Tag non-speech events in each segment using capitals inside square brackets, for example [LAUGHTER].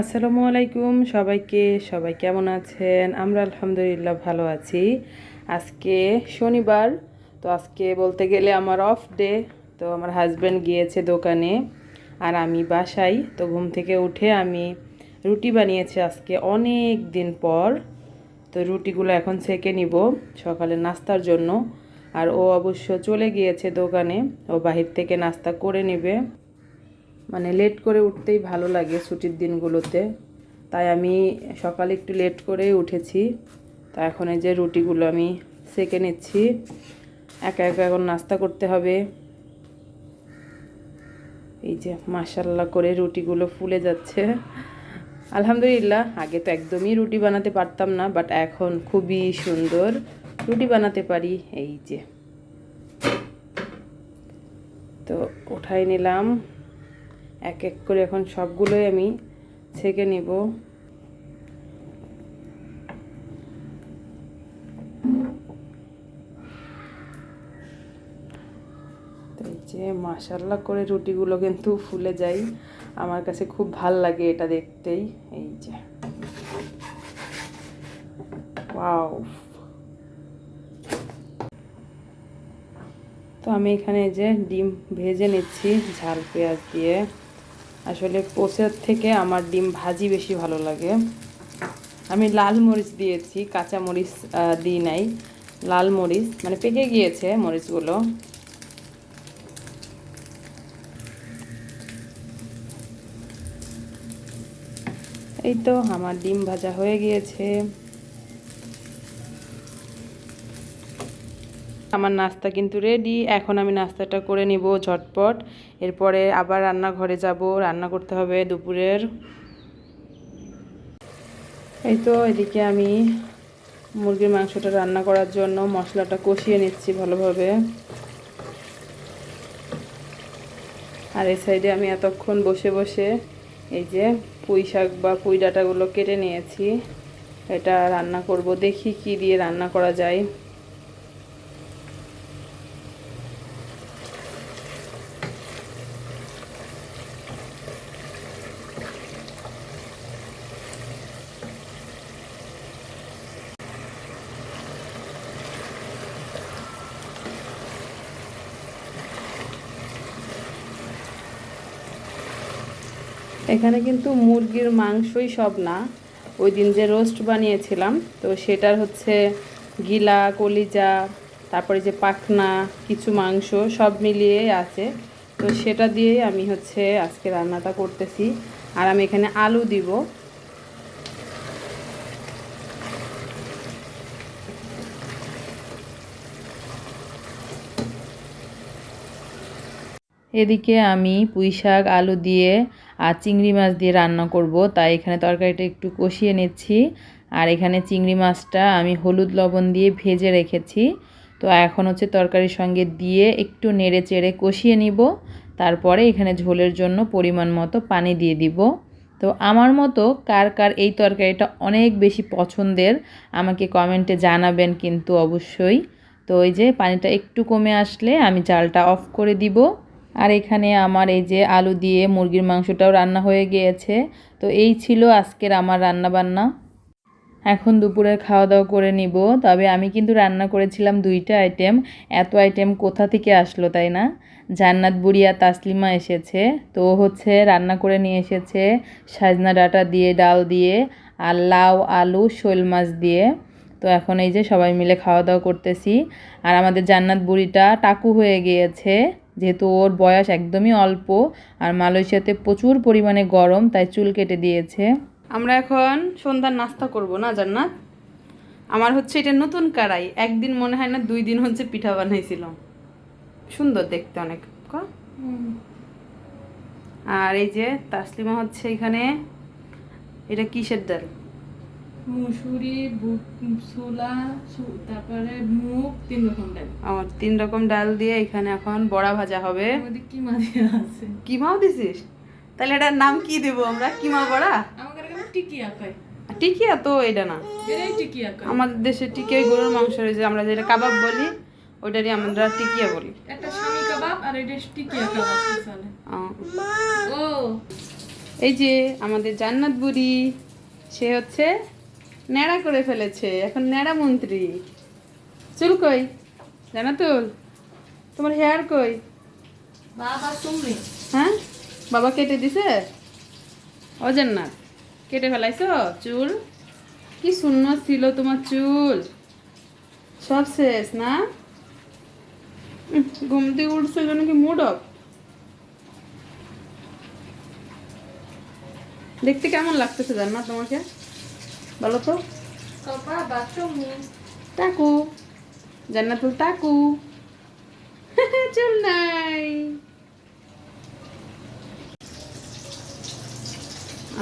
আসসালামু আলাইকুম সবাইকে, সবাই কেমন আছেন? আমরা আলহামদুলিল্লাহ ভালো আছি। আজকে শনিবার, তো আজকে বলতে গেলে আমার অফ ডে তো আমার হাজব্যান্ড গিয়েছে দোকানে আর আমি বাসাই তো ঘুম থেকে উঠে আমি রুটি বানিয়েছি আজকে অনেক দিন পর। তো রুটিগুলো এখন সেকে নিব সকালে নাস্তার জন্য। আর ও অবশ্য চলে গিয়েছে দোকানে, ও বাহির থেকে নাস্তা করে নেবে। মানে লেট করে উঠতেই ভালো লাগে ছুটির দিনগুলোতে। তাই আমি সকালে একটু লেট করেই উঠেছি। তা এখন এই যে রুটিগুলো আমি সেকে নিচ্ছি। একা একা এখন নাস্তা করতে হবে। এই যে মাসাল্লাহ করে রুটিগুলো ফুলে যাচ্ছে। আলহামদুলিল্লাহ, আগে তো একদমই রুটি বানাতে পারতাম না বাট এখন খুবই সুন্দর রুটি বানাতে পারি। এই যে। তো উঠাই নিলাম। এক এক করে এখন সবগুলোই আমি ছেঁকে নিব। যে মাসাল্লা করে রুটিগুলো কিন্তু ফুলে যায়। আমার কাছে খুব ভালো লাগে এটা দেখতেই। এই যে। তো আমি এখানে যে ডিম ভেজে নিচ্ছি ঝাল পেঁয়াজ দিয়ে। আসলে পোচের থেকে আমার ডিম ভাজি বেশি ভালো লাগে। আমি লাল মরিচ দিয়েছি, কাঁচা মরিচ দিই নাই। লাল মরিচ মানে পেকে গিয়েছে মরিচগুলো। এই তো আমার ডিম ভাজা হয়ে গিয়েছে। আমার নাস্তা কিন্তু রেডি এখন আমি নাস্তাটা করে নিব ঝটপট। এরপরে আবার রান্নাঘরে যাব। রান্না করতে হবে দুপুরের। এই তো এদিকে আমি মুরগির মাংসটা রান্না করার জন্য মশলাটা কষিয়ে নিচ্ছি ভালোভাবে। আর এই সাইডে আমি এতক্ষণ বসে বসে এই যে পুঁই শাক বা পুঁই ডাঁটাগুলো কেটে নিয়েছি। এটা রান্না করব। দেখি কি দিয়ে রান্না করা যায়। এখানে কিন্তু মুরগির মাংসই সব না। ওই দিন যে রোস্ট বানিয়েছিলাম, তো সেটার হচ্ছে গিলা, কলিজা, তারপরে যে পাখনা, কিছু মাংস সব মিলিয়ে আছে। তো সেটা দিয়েই আমি হচ্ছে আজকে রান্নাটা করতেছি। আর আমি এখানে আলু দিব। এদিকে আমি পুঁই শাক, আলু দিয়ে আর চিংড়ি মাছ দিয়ে রান্না করব। তাই এখানে তরকারিটা একটু কষিয়ে নিচ্ছি। আর এখানে চিংড়ি মাছটা আমি হলুদ লবণ দিয়ে ভেজে রেখেছি। তো এখন হচ্ছে তরকারির সঙ্গে দিয়ে একটু নেড়ে চেড়ে কষিয়ে নিব। তারপরে এখানে ঝোলের জন্য পরিমাণ মতো পানি দিয়ে দিব। তো আমার মতো কার কার এই তরকারিটা অনেক বেশি পছন্দের, আমাকে কমেন্টে জানাবেন কিন্তু অবশ্যই। তো ওই যে পানিটা একটু কমে আসলে আমি চালটা অফ করে দিব। আর এখানে আমার এই যে আলু দিয়ে মুরগির মাংসটাও রান্না হয়ে গিয়েছে। তো এই ছিল আজকের আমার রান্না বান্না এখন দুপুরে খাওয়া দাওয়া করে নিব। তবে আমি কিন্তু রান্না করেছিলাম দুইটা আইটেম। এত আইটেম কোথা থেকে আসলো তাই না? জান্নাত বুড়িয়া তাসলিমা এসেছে। তো হচ্ছে রান্না করে নিয়ে এসেছে সাজনা ডাটা দিয়ে, ডাল দিয়ে আর লাউ, আলু, শোল মাছ দিয়ে। তো এখন এই যে সবাই মিলে খাওয়া দাওয়া করতেছি। আর আমাদের জান্নাত বুড়িটা টাকু হয়ে গিয়েছে। যেহেতু ওর বয়স একদমই অল্প আর মালয়েশিয়াতে প্রচুর পরিমাণে গরম তাই চুল কেটে দিয়েছে। আমরা এখন সন্ধ্যার নাস্তা করব না জান্নাত? আমার হচ্ছে এটা নতুন কারাই একদিন মনে হয় না দুই দিন হচ্ছে পিঠা বানাইছিলাম। সুন্দর দেখতে অনেক আর এই যে তাসলিমা হচ্ছে এখানে এটা কিসের ডাল? মুসুরি ছোলা তারপরে মুগ তিন রকম ডাল। আমার তিন রকম ডাল দিয়ে এখানে এখন বড়া ভাজা হবে। আমাদের কি মাঝে আছে। কিমাও দিছিস? তাহলে এটার নাম কি দেবো আমরা? কিমা বড়া? আমাদের এখানে টিকিয়া কয়। টিকিয়া তো এটা না। টিকিয়া আমাদের দেশে টিকিয়া গরুর মাংস যে আমরা যেটা কাবাব বলি ওইটারই আমরা টিকিয়া বলি। একটা স্বামী কাবাব আর এটা টিকিয়া কাবাব ও। এই যে আমাদের জান্নাত বুড়ি সে হচ্ছে ন্যাড়া করে ফেলেছে এখন ন্যাড়া মন্ত্রী। চুল কই? জান্নাতুল তোমার হেয়ার কই? বাবা তুমি হ্যাঁ? বাবা কেটে দিছে? ও জান্নাত কেটে ফেলাইছো? চুল? কি শূন্য ছিল তোমার চুল? সব শেষ না? উম, ঘুম থেকে উঠছো জন্য কি মুড অফ দেখতে কেমন লাগতেছে জান্নাত তোমাকে? বলো তো? টাকু জান্নাতুল টাকু। [LAUGHS] চুল নাই।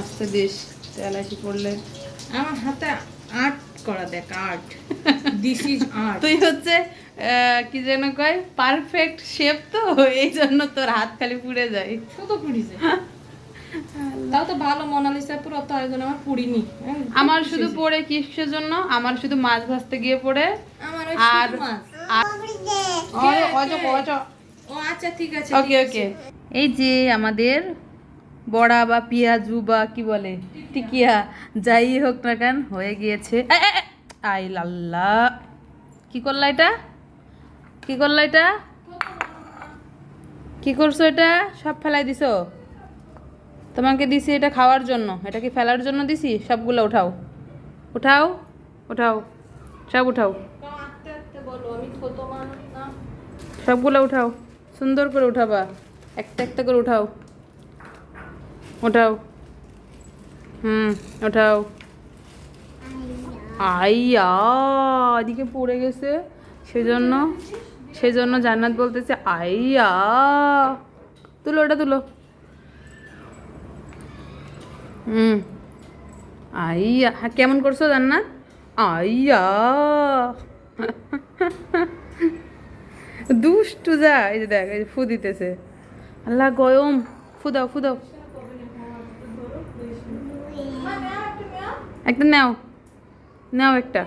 আস্তে দিস তেলাশি পড়লে আমার হাতে আর্ট করা দেখ আর্ট। দিস ইজ আর্ট তুই হচ্ছে কি যেন কয় পারফেক্ট শেপ তো এই জন্য তোর হাত খালি পুড়ে যায়। শুধু পুড়িছে [LAUGHS] তাও তো ভালো মোনালিসা পুরো তো আয়োজন আমার পুড়িনি হ্যাঁ, আমার শুধু পড়ে কিসের জন্য? আমার শুধু মাছ ভাজতে গিয়ে পড়ে। আর আচ্ছা ঠিক আছে ওকে ওকে। এই যে আমাদের বড়া বা পেঁয়াজু বা কি বলে টিকিয়া। যাই হোক না কেন হয়ে গিয়েছে। আই লাল্লা। কি করলা এটা? কি করলা এটা? কি করছ এটা? সব ফেলাই দিছো? তোমাকে দিছি এটা খাওয়ার জন্য। এটা কি ফেলার জন্য দিছি? সবগুলো উঠাও। উঠাও উঠাও, সব উঠাও। সবগুলো উঠাও। সুন্দর করে উঠাবা। একটা একটা করে উঠাও। উঠাও। হুম, উঠাও। আইয়া, এদিকে পড়ে গেছে। সেজন্য সেজন্য জান্নাত বলতেছে, আইয়া। তুলো, ওটা তুলো। হুম। আইয়া হ্যাঁ কেমন করছ জান্নাত? আইয়া। দুষ্টু যা, এই যে দেখ, এই ফু দিতেছে। আল্লাহ গয়ম, ফু দাও ফু দাও। একটা নাও নাও একটা।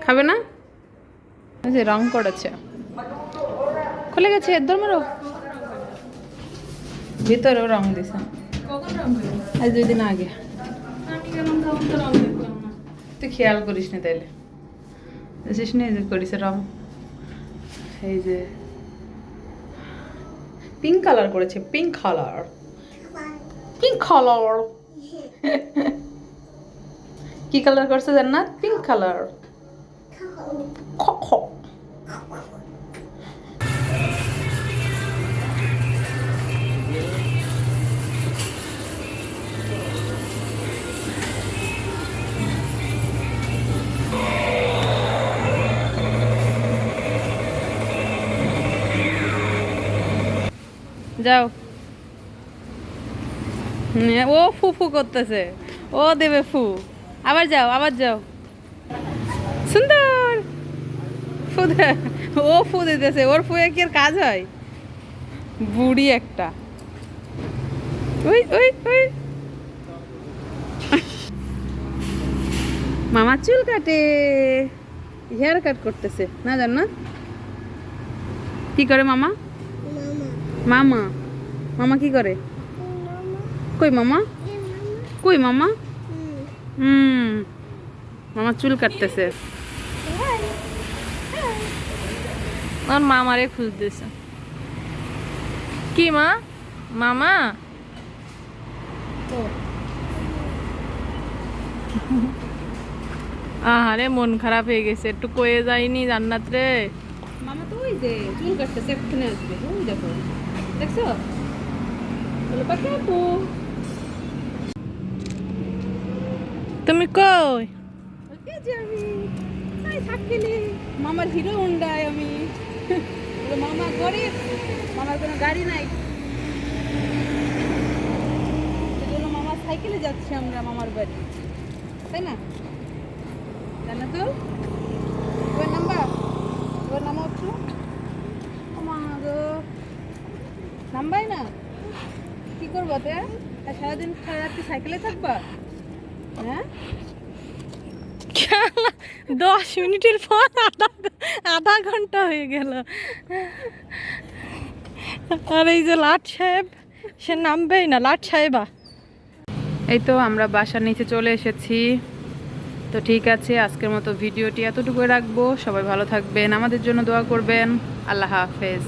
খাবে না? যে রং করেছে। খুলে গেছে, এর মারো। ভিতরেও রং দিছে। আজ দুই দিন আগে। তুই খেয়াল করিস না তাইলে। বুঝিস না এই যে করিস রং? এই যে পিঙ্ক কালার করেছে পিঙ্ক কালার পিঙ্ক কালার কি কালার করছে জান্নাত? পিঙ্ক কালার খ। যাও। ও ফু ফু করতেছে। ও দেবে ফু। আবার যাও আবার যাও। সুন্দর। ফু দে- ও ফু দিতেছে। ওর ফুয়ে কি আর কাজ হয়? বুড়ি একটা। ওই ওই ওই। মামা চুল কাটে। হেয়ার কাট করতেছে। না জান না? কি করে মামা। মামা। মামা কি করে? কই মামা? কই মামা? হুম। মামা চুল কাটতেছে। আমার মামারে খুঁজতেছে কি মা? মামা? আহারে মন খারাপ হয়ে গেছে। একটু কয়ে যায়নি জান্নাত রে। মামা তো ওই যে চুল কাটতেছে এক্ষুনি আসবে। ওই দেখো। দেখছ? পাখি আপু তুমি কই এই যে আমি তাই মামার হিরো হুন্ডায় আমি মামা গরিব মামার কোনো গাড়ি নাই সেজন্য মামা সাইকেলে যাচ্ছি আমরা মামার বাড়ি তাই না জানা তো ওর নাম্বার ওর নাম হচ্ছে ও মা গো নাম্বাই না কি করব তে আর সারাদিন সাইকেলে থাকবা? হ্যাঁ? দশ মিনিটের পর আধা আধা ঘণ্টা হয়ে গেল। আর এই যে লাট সাহেব, সে নামবেই না, লাট সাহেবা। এই তো আমরা বাসার নিচে চলে এসেছি। তো ঠিক আছে, আজকের মতো ভিডিওটি এতটুকুই রাখব। সবাই ভালো থাকবেন, আমাদের জন্য দোয়া করবেন। আল্লাহ হাফেজ।